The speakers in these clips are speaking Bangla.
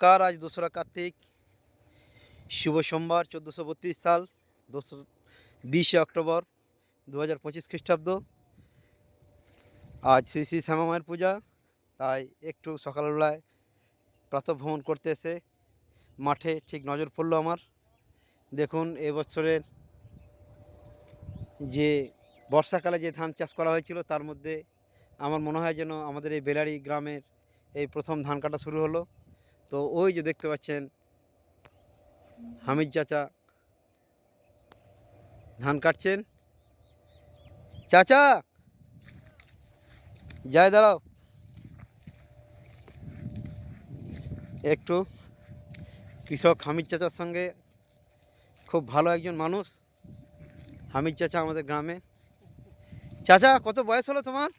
নমস্কার, আজ দোসরা কার্তিক। শুভ সোমবার, চোদ্দোশো বত্রিশ সাল, দোসরা, বিশে অক্টোবর দু হাজার পঁচিশ খ্রিস্টাব্দ। আজ শ্রী শ্রী শ্যামা মায়ের পূজা, তাই একটু সকালবেলায় প্রাতঃভ্রমণ করতে এসে মাঠে ঠিক নজর পড়ল আমার। দেখুন, এবছরের যে বর্ষাকালে যে ধান চাষ করা হয়েছিল, তার মধ্যে আমার মনে হয় যেন আমাদের এই বেলারি গ্রামের এই প্রথম ধান কাটা শুরু হলো। তো ওই যে দেখতে পাচ্ছেন হামিদ চাচা ধান কাটছেন। চাচা যায় দাঁড়াও। একটু কৃষক হামিদ চাচার সঙ্গে খুব ভালো একজন মানুষ হামিদ চাচা আমাদের গ্রামে। চাচা কত বয়স হলো তোমার?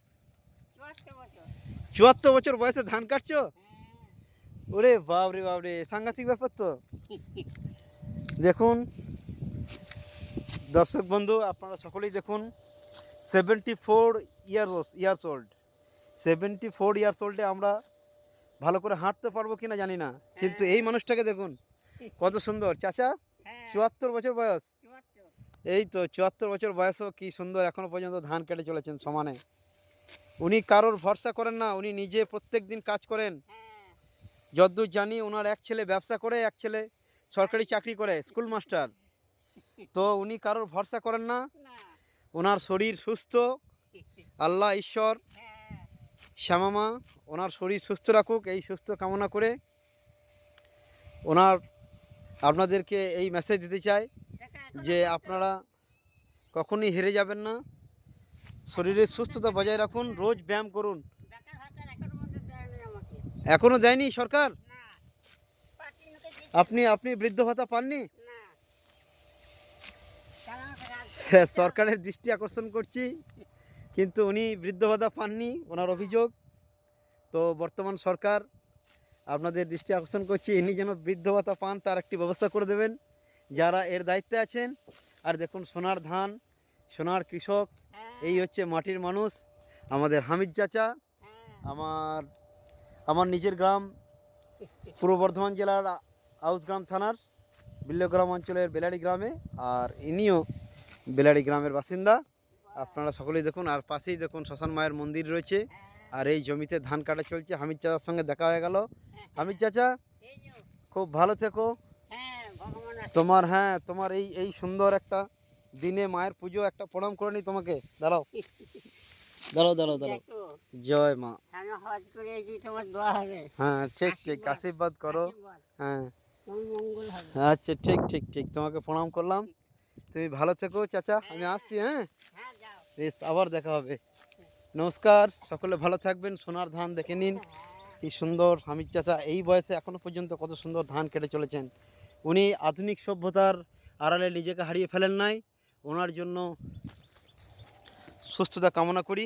চুয়াত্তর বছর বয়সে ধান কাটছো? ওরে বাপরে বাপরে সাংঘাতিক ব্যাপার তো। দেখুন দর্শক বন্ধু আপনারা সকলেই দেখুন seventy four years years old seventy four years ওল্ডে আমরা ভালো করে হাঁটতে পারব কিনা জানি না কিন্তু এই মানুষটাকে দেখুন কত সুন্দর। চাচা চুয়াত্তর বছর বয়স। এই তো চুয়াত্তর বছর বয়সও কি সুন্দর এখনও পর্যন্ত ধান কেটে চলেছেন সমানে। উনি কারোর ভরসা করেন না উনি নিজে প্রত্যেক দিন কাজ করেন। যদ্দূর জানি ওনার এক ছেলে ব্যবসা করে এক ছেলে সরকারি চাকরি করে স্কুল মাস্টার তো উনি কারোর ভরসা করেন না। ওনার শরীর সুস্থ। আল্লাহ ঈশ্বর। শ্যামামা ওনার শরীর সুস্থ রাখুক এই সুস্থ কামনা করে ওনার আপনাদেরকে এই মেসেজ দিতে চাই যে আপনারা কখনই হেরে যাবেন না। শরীরের সুস্থতা বজায় রাখুন রোজ ব্যায়াম করুন। এখনও দেয়নি সরকার? আপনি আপনি বৃদ্ধ ভাতা পাননি? হ্যাঁ, সরকারের দৃষ্টি আকর্ষণ করছি কিন্তু উনি বৃদ্ধ ভাতা পাননি ওনার অভিযোগ। তো বর্তমান সরকার আপনাদের দৃষ্টি আকর্ষণ করছি ইনি যেন বৃদ্ধ ভাতা পান তার একটি ব্যবস্থা করে দেবেন। যারা এর দায়িত্বে আছেন আর দেখুন সোনার ধান সোনার কৃষক এই হচ্ছে মাটির মানুষ আমাদের হামিদ চাচা আমার আমার নিজের গ্রাম, পূর্ব বর্ধমান জেলার আউসগ্রাম থানার বিল্লগ্রাম অঞ্চলের বেলাড়ি গ্রামে আর ইনিও বেলাড়ি গ্রামের বাসিন্দা। আপনারা সকলেই দেখুন, আর পাশেই দেখুন শ্মশান মায়ের মন্দির রয়েছে, আর এই জমিতে ধান কাটা চলছে। হামিদ চাচার সঙ্গে দেখা হয়ে গেল। হামিদ চাচা, খুব ভালো থেকো। তোমার হ্যাঁ তোমার এই এই সুন্দর একটা দিনে মায়ের পুজো একটা প্রণাম করে নি তোমাকে। দাঁড়াও। দাঁড়াও দাঁড়াও দাঁড়াও। জয় মা। হ্যাঁ ঠিক ঠিক আশীর্বাদ। করো। হ্যাঁ। আচ্ছা ঠিক ঠিক ঠিক তোমাকে প্রণাম করলাম। তুমি ভালো থেকো চাচা। আমি আসছি হ্যাঁ? হ্যাঁ বেশ আবার দেখা হবে। নমস্কার সকলে ভালো থাকবেন সোনার ধান দেখে নিন। কি সুন্দর হামিদ চাচা এই বয়সে এখনও পর্যন্ত কত সুন্দর ধান কেটে চলেছেন। উনি আধুনিক সভ্যতার আড়ালে নিজেকে হারিয়ে ফেলেন নাই। ওনার জন্য সুস্থতা কামনা করি।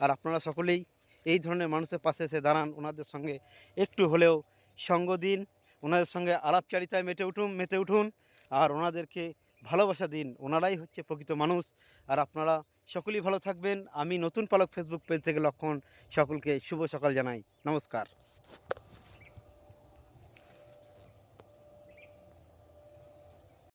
আর আপনারা সকলেই এই ধরনের মানুষের পাশে এসে দাঁড়ান, ওনাদের সঙ্গে একটু হলেও সঙ্গ দিন, ওনাদের সঙ্গে আলাপচারিতায় মেতে উঠুন মেতে উঠুন, আর ওনাদেরকে ভালোবাসা দিন। ওনারাই হচ্ছে প্রকৃত মানুষ। আর আপনারা সকলেই ভালো থাকবেন। আমি নতুন পালক ফেসবুক পেজ থেকে লক্ষণ সকলকে শুভ সকাল জানাই। নমস্কার।